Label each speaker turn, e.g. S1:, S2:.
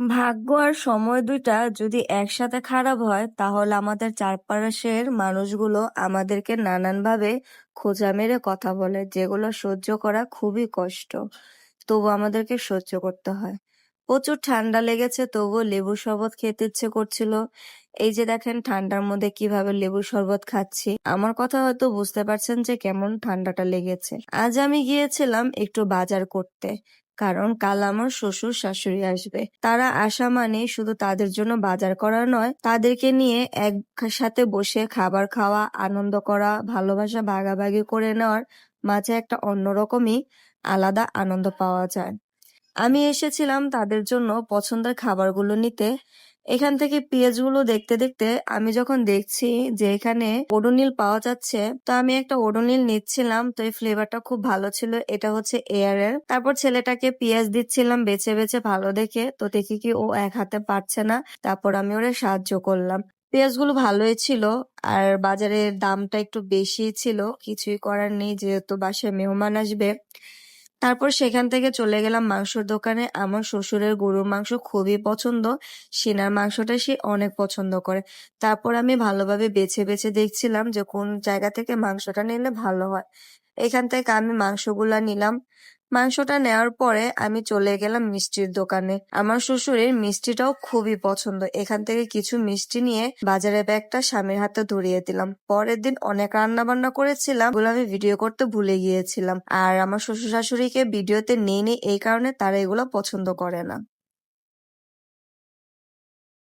S1: ভাগ্য আর সময় দুইটা যদি একসাথে খারাপ হয়, তাহলে আমাদের চারপাশের মানুষগুলো আমাদেরকে নানানভাবে খোঁচা মেরে কথা বলে, যেগুলো সহ্য করা খুবই কষ্ট। তবু আমাদেরকে সহ্য করতে হয়। প্রচুর ঠান্ডা লেগেছে, তবুও লেবু শরবত খেতে ইচ্ছে করছিল। এই যে দেখেন ঠান্ডার মধ্যে কীভাবে লেবু শরবত খাচ্ছি। আমার কথা হয়তো বুঝতে পারছেন যে কেমন ঠান্ডাটা লেগেছে। আজ আমি গিয়েছিলাম একটু বাজার করতে। কারণ কাল আমার শ্বশুর, শাশুড়ি আসবে। তারা আসা মানে শুধু তাদের জন্য বাজার করা নয়, তাদেরকে নিয়ে একসাথে বসে খাবার খাওয়া, আনন্দ করা, ভালোবাসা ভাগাভাগি করে নেওয়ার মাঝে একটা অন্যরকমই আলাদা আনন্দ পাওয়া যায়। আমি এসেছিলাম তাদের জন্য পছন্দের খাবারগুলো নিতে। এখান থেকে পেঁয়াজগুলো দেখতে দেখতে আমি যখন দেখছি যে এখানে ওডোনিল পাওয়া যাচ্ছে, তো আমি একটা ওডোনিল নিচ্ছিলাম, তো এই ফ্লেভারটা খুব ভালো ছিল। এটা হচ্ছে এয়ারের। তারপর ছেলেটাকে পেঁয়াজ দিচ্ছিলাম বেছে বেছে ভালো দেখে, তো দেখি কি ও এক হাতে পারছে না। তারপর আমি ওরে সাহায্য করলাম। পেঁয়াজগুলো ভালোই ছিল, আর বাজারের দামটা একটু বেশি ছিল। কিছুই করার নেই, যেহেতু বাসায় মেহমান আসবে। তারপর সেখান থেকে চলে গেলাম মাংসর দোকানে। আমার শ্বশুরের গরুর মাংস খুবই পছন্দ। সেনার মাংসটা সে অনেক পছন্দ করে। তারপর আমি ভালোভাবে বেছে বেছে দেখছিলাম যে কোন জায়গা থেকে মাংসটা নিলে ভালো হয়। এখান থেকে আমি মাংসগুলা নিলাম। মাংসটা নেওয়ার পরে আমি চলে গেলাম মিষ্টির দোকানে। আমার শ্বশুরের মিষ্টিটাও খুবই পছন্দ। এখান থেকে কিছু মিষ্টি নিয়ে বাজারে ব্যাগটা স্বামীর হাতে ধরিয়ে দিলাম। পরের দিন অনেক রান্না বান্না করেছিলাম ওগুলো আমি ভিডিও করতে ভুলে গিয়েছিলাম। আর আমার শ্বশুর শাশুড়িকে ভিডিওতে নেই নেই, এই কারণে তারা এগুলো পছন্দ করে না।